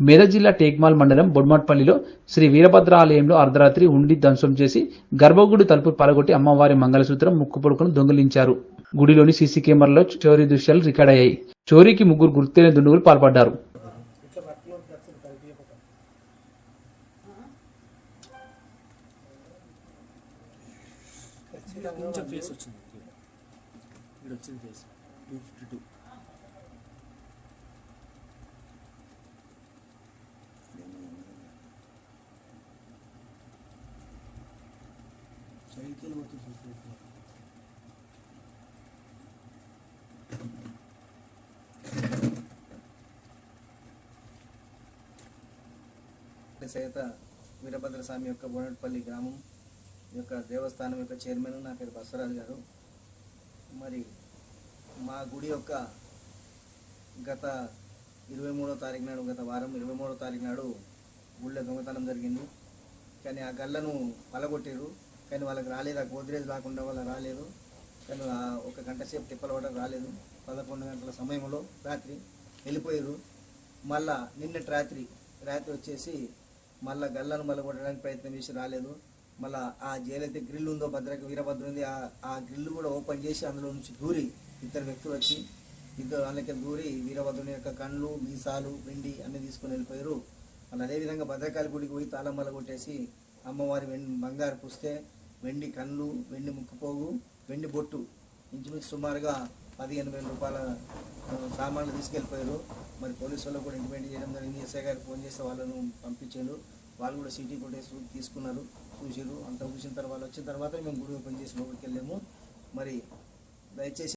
మెదక్ జిల్లా టేక్మాల్ మండలం బొడ్మట్పల్లిలో శ్రీ వీరభద్ర ఆలయంలో అర్ధరాత్రి ఉండి ధ్వంసం చేసి గర్భగుడి తలుపు పలగొట్టి అమ్మవారి మంగళసూత్రం ముక్కు పొడుకును దొంగిలించారు. గుడిలోని సీసీ కెమెరాలో చోరీ దృశ్యాలు రికార్డ్ అయ్యాయి. చోరీకి ముగ్గురు గుర్తైన దుండుగులు పాల్పడ్డారు. కొంచెం ఫేస్ వచ్చింది. ఇక్కడ వచ్చింది ఫేస్ టూ వచ్చి టూ చేత వీరభద్ర స్వామి యొక్క బోనట్పల్లి గ్రామం యొక్క దేవస్థానం యొక్క చైర్మన్ నా పేరు బసవరాజు గారు. మరి మా గుడి యొక్క గత ఇరవై మూడో తారీఖు నాడు గత వారం ఇరవై మూడో తారీఖు నాడు గుళ్ళో దొంగతనం జరిగింది. కానీ ఆ గల్లను పలగొట్టారు కానీ వాళ్ళకి రాలేదు ఆ గోద్రేజ్ రాకుండా వాళ్ళ రాలేదు. కానీ ఒక గంట సేపు తిప్పల పడ రాలేదు. పదకొండు గంటల సమయంలో రాత్రి వెళ్ళిపోయారు. మళ్ళా నిన్నటి రాత్రి రాత్రి వచ్చేసి మళ్ళా గల్లను మళ్ళీ కొట్టడానికి ప్రయత్నం చేసి రాలేదు. మళ్ళా ఆ జైలైతే గ్రిల్ ఉందో భద్రక వీరభద్ర ఉంది ఆ గ్రిల్ కూడా ఓపెన్ చేసి అందులో నుంచి దూరి ఇద్దరు వ్యక్తులు వచ్చి ఇద్దరు అందులోకి దూరి వీరభద్రుని యొక్క కళ్ళు మీసాలు వెండి అన్ని తీసుకొని వెళ్ళిపోయారు. మళ్ళీ అదేవిధంగా భద్రకాళి గుడికి పోయి తాళం మల్ల కొట్టేసి అమ్మవారి వెండి బంగారు పూస్తే వెండి కళ్ళు వెండి ముక్కుపోగు వెండి బొట్టు. ఇంచుమించు సుమారుగా పదిహేను వేల రూపాయల సామాన్లు తీసుకెళ్ళిపోయారు. మరి పోలీసు వాళ్ళు కూడా ఇంటిమేట్ చేయడం జరిగింది. ఎస్ఐ గారికి ఫోన్ చేస్తే వాళ్ళను పంపించారు. వాళ్ళు కూడా సిటీ ఫుటేజ్ తీసుకున్నారు. చూసారు అంతా చూసిన తర్వాత వచ్చిన తర్వాత మేము గుడి ఓపెన్ చేసి లోపలికి వెళ్ళాము. మరి దయచేసి